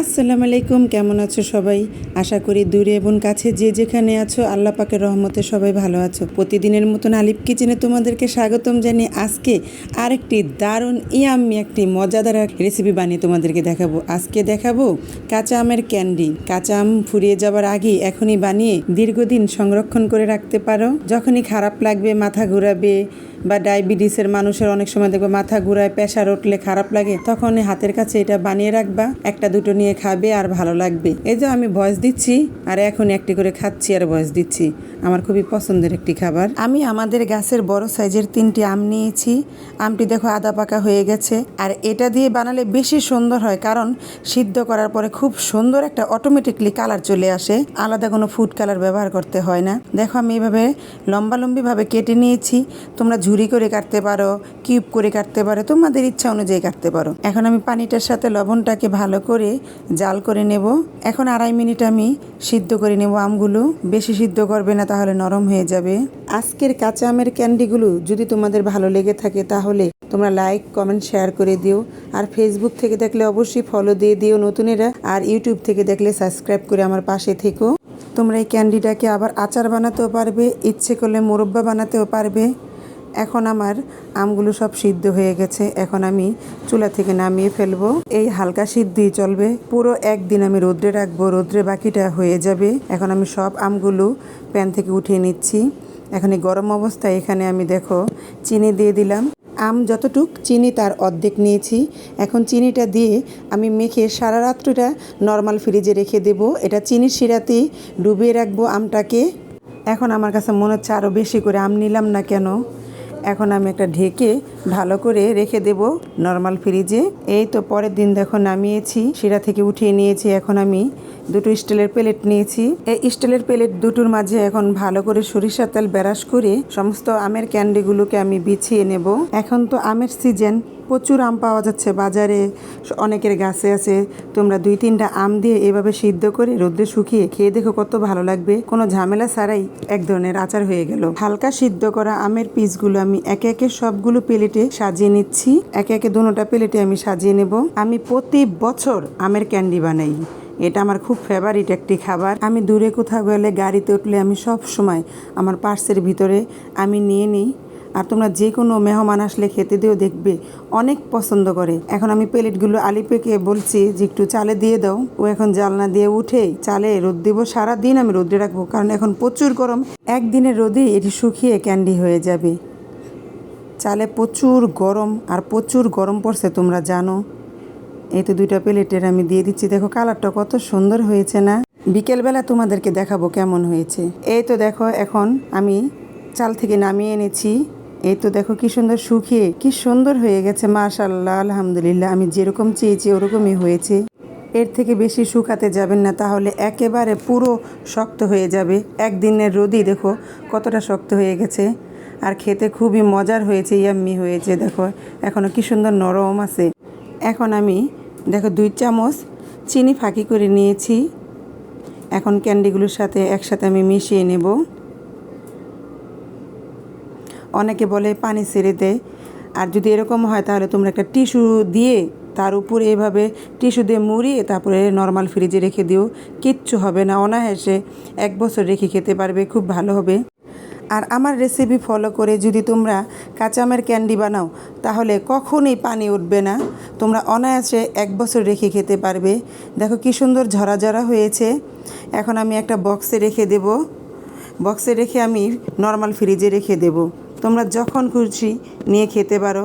আসসালামু আলাইকুম, কেমন আছো সবাই? আশা করি দূরে এবং কাছে যে যেখানে আছো, আল্লাহ পাকের রহমতে সবাই ভালো আছো। প্রতিদিনের মতন আলিফ কিচেনে তোমাদেরকে স্বাগতম জানিয়ে আজকে আরেকটি দারুণ, ইয়াম্মি একটি মজাদার রেসিপি বানিয়ে তোমাদেরকে দেখাবো। আজকে দেখাবো কাঁচা আমের ক্যান্ডি কাঁচা আম ফুরিয়ে যাওয়ার আগে এখনই বানিয়ে দীর্ঘদিন সংরক্ষণ করে রাখতে পারো। যখনই খারাপ লাগবে, মাথা ঘুরাবে বা ডায়াবেটিসের মানুষের অনেক সময় দেখবে মাথা ঘুরায়, প্রেশার উঠলে খারাপ লাগে তখন হাতের কাছে এটা বানিয়ে রাখবা। একটা, দুটো নিয়ে খাবে আর ভালো লাগবে। এই যে আমি ভয়েস দিচ্ছি আর এখন একটি করে খাচ্ছি আর ভয়েস দিচ্ছি, আমার খুবই পছন্দের একটি খাবার। আমি আমাদের গাছের বড় সাইজের তিনটি আম নিয়েছি। আমটি দেখো আদা পাকা হয়ে গেছে আর এটা দিয়ে বানালে বেশি সুন্দর হয় কারণ সিদ্ধ করার পরে খুব সুন্দর একটা অটোমেটিকলি কালার চলে আসে। আলাদা কোনো ফুড কালার ব্যবহার করতে হয় না। দেখো আমি এভাবে লম্বা লম্বিভাবে কেটে নিয়েছি। তোমরা ঝুরি করে কাটতে পারো, কিউব করে কাটতে পারো, তোমাদের ইচ্ছা অনুযায়ী কাটতে পারো। এখন আমি পানিটার সাথে লবণটাকে ভালো করে জাল করে নেব। এখন আড়াই মিনিট আমি সিদ্ধ করে নেব আমগুলো। বেশি সিদ্ধ করবে না, তাহলে নরম হয়ে যাবে। আজকের কাঁচা আমের ক্যান্ডিগুলো যদি তোমাদের ভালো লেগে থাকে, তাহলে তোমরা লাইক, কমেন্ট, শেয়ার করে দিও। আর ফেসবুক থেকে দেখলে অবশ্যই ফলো দিয়ে দিও নতুনেরা। আর ইউটিউব থেকে দেখলে সাবস্ক্রাইব করে আমার পাশে থেকো। তোমরা এই ক্যান্ডিটাকে আবার আচার বানাতেও পারবে, ইচ্ছে করলে মোরব্বা বানাতেও পারবে। এখন আমার আমগুলো সব সিদ্ধ হয়ে গেছে। এখন আমি চুলা থেকে নামিয়ে ফেলব। এই হালকা সিদ্ধই চলবে। পুরো একদিন আমি রোদ্রে রাখব। রোদ্রে বাকিটা হয়ে যাবে। এখন আমি সব আমগুলো প্যান থেকে উঠিয়ে নিচ্ছি। এখন এই গরম অবস্থায় এখানে আমি দেখো চিনি দিয়ে দিলাম। আম যতটুক চিনি তার অর্ধেক নিয়েছি। এখন চিনিটা দিয়ে আমি মেখে সারা রাত্রিটা নর্মাল ফ্রিজে রেখে দেব। এটা চিনির শিরাতেই ডুবিয়ে রাখব আমটাকে। এখন আমার কাছে মনে হচ্ছে আরও বেশি করে আম নিলাম না কেন? এখন আমি একটা ঢেকে ভালো করে রেখে দেব নর্মাল ফ্রিজে। এই তো পরের দিন দেখো নামিয়েছি, শিরা থেকে উঠিয়ে নিয়েছি, এখন আমি দুটো স্টিলের প্লেট নিয়েছি। এই স্টিলের প্লেট দুটোর মাঝে এখন ভালো করে সরিষার তেল ব্যারাস করে সমস্ত আমের ক্যান্ডিগুলোকে আমি বিছিয়ে নেব। এখন তো আমের সিজন প্রচুর আম পাওয়া যাচ্ছে বাজারে। অনেকের গাছে আছে। তোমরা দুই তিনটা আম দিয়ে এভাবে সিদ্ধ করে রোদ্রে শুকিয়ে খেয়ে দেখো কত ভালো লাগবে। কোনো ঝামেলা ছাড়াই এক ধরনের আচার হয়ে গেল। হালকা সিদ্ধ করা আমের পিসগুলো আমি একে একে সবগুলো প্লেটে সাজিয়ে নিচ্ছি। একে একে দুটোটা প্লেটে আমি সাজিয়ে নেব। আমি প্রতি বছর আমের ক্যান্ডি বানাই। এটা আমার খুব ফেভারিট একটি খাবার। আমি দূরে কোথাও গেলে গাড়িতে উঠলে আমি সব সময় আমার পার্সের ভিতরে আমি নিয়ে নিই। আর তোমরা যে কোনো মেহমান আসলে খেতে দিয়েও দেখবে, অনেক পছন্দ করে। এখন আমি প্লেটগুলো আলিপেকে বলছি যে একটু চালে দিয়ে দাও। ও এখন জালনা দিয়ে উঠে চালে রোদ দিব সারা দিন আমি রোদে রাখব, কারণ এখন প্রচুর গরম। একদিনের রোদেই এটি শুকিয়ে ক্যান্ডি হয়ে যাবে। চালে প্রচুর গরম আর প্রচুর গরম পড়ছে তোমরা জানো। এই তো দুইটা প্লেটের আমি দিয়ে দিচ্ছি। দেখো কালারটা কত সুন্দর হয়েছে না? বিকেলবেলা তোমাদেরকে দেখাবো কেমন হয়েছে। এই তো দেখো, এখন আমি চাল থেকে নামিয়ে এনেছি। এই তো দেখো কি সুন্দর শুকিয়ে কি সুন্দর হয়ে গেছে মাশাল্লাহ আলহামদুলিল্লাহ, আমি যেরকম চেয়েছি ওরকমই হয়েছে। এর থেকে বেশি শুকাতে যাবেন না, তাহলে একেবারে পুরো শক্ত হয়ে যাবে। একদিনের রোদই দেখো কতটা শক্ত হয়ে গেছে। আর খেতে খুবই মজার হয়েছে, ইয়াম্মি হয়েছে, দেখো এখনও কি সুন্দর নরম আছে। এখন আমি, দেখো, দুই চামচ চিনি ফাঁকি করে নিয়েছি। এখন ক্যান্ডিগুলোর সাথে একসাথে আমি মিশিয়ে নেব। অনেকে বলে পানি ছেড়ে দেয় আর যদি এরকম হয়, তাহলে তোমরা একটা টিস্যু দিয়ে তার উপরে এভাবে টিস্যু দিয়ে মুড়িয়ে তারপরে নর্মাল ফ্রিজে রেখে দিও। কিচ্ছু হবে না, অনায়াসে এক বছর রেখে খেতে পারবে, খুব ভালো হবে। আর আমার রেসিপি ফলো করে যদি তোমরা কাঁচামের ক্যান্ডি বানাও, তাহলে কখনোই পানি উঠবে না। তোমরা অনায়াসে এক বছর রেখে খেতে পারবে। দেখো কি সুন্দর ঝরা ঝরা হয়েছে। এখন আমি একটা বক্সে রেখে দেব। বক্সে রেখে আমি নর্মাল ফ্রিজে রেখে দেব। তোমরা যখন খুশি নিয়ে খেতে পারো।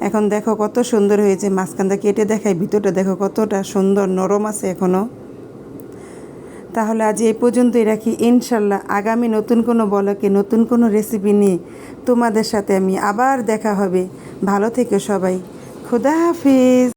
এখন দেখো কত সুন্দর হয়েছে, মাঝখানটা কেটে দেখায় ভিতরটা দেখো কতটা সুন্দর, নরম আছে এখনও তাহলে আজ এই পর্যন্তই রাখি। ইনশাল্লাহ আগামী নতুন কোনো বলকে নতুন কোনো রেসিপি নিয়ে তোমাদের সাথে আমি আবার দেখা হবে। ভালো থেকো সবাই। খুদা হাফিজ।